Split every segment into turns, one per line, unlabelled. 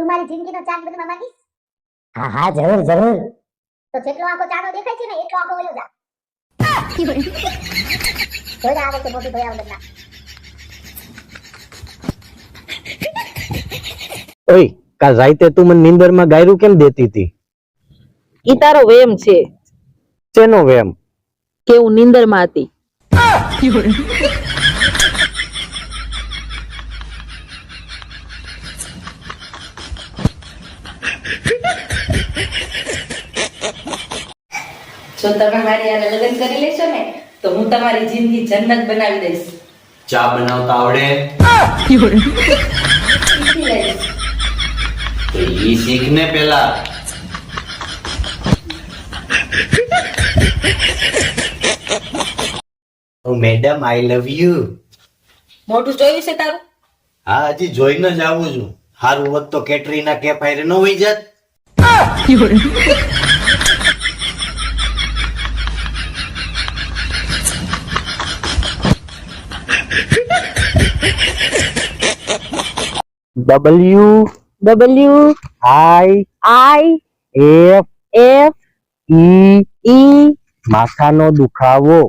તું મારી જિંદગીનો ચાંદ બનવા માંગીશ?
હા હા જરૂર જરૂર.
તો જેટલો આખો ચાંદો દેખાય છે ને એટલો આખો ઓલો જા. જોઈ આવે છે મોટી ભયા વગરના
ઓય કાલ રાતે તું મને નીંદરમાં ગાયરું કેમ દેતી હતી?
ઈ તારો વેમ છે.
શેનો વેમ?
કે હું નીંદરમાં હતી. જો તમે મારી હારે લગ્ન કરી લેશો ને તો હું તમારી જિંદગી જન્નત બનાવી દઈશ.
ચા બનાવતા આવડે? તો ઈ શીખ ને પેલા.
ઓ મેડમ આઈ લવ યુ
મોટું જોયું છે તારું?
હા હજી જોઈને જ આવું છું. હારું હોત તો કેટરીના કેફ હારે ન હોઈ જાત. W
W
I
I
F
F
E
E
માથાનો દુખાવો.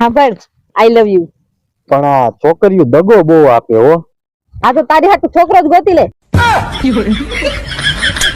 સાંભળ આઈ લવ યુ
પણ આ છોકરીઓ દગો બહુ આપે હો.
આ તો તારી હાથે છોકરો જ ગોતી લે.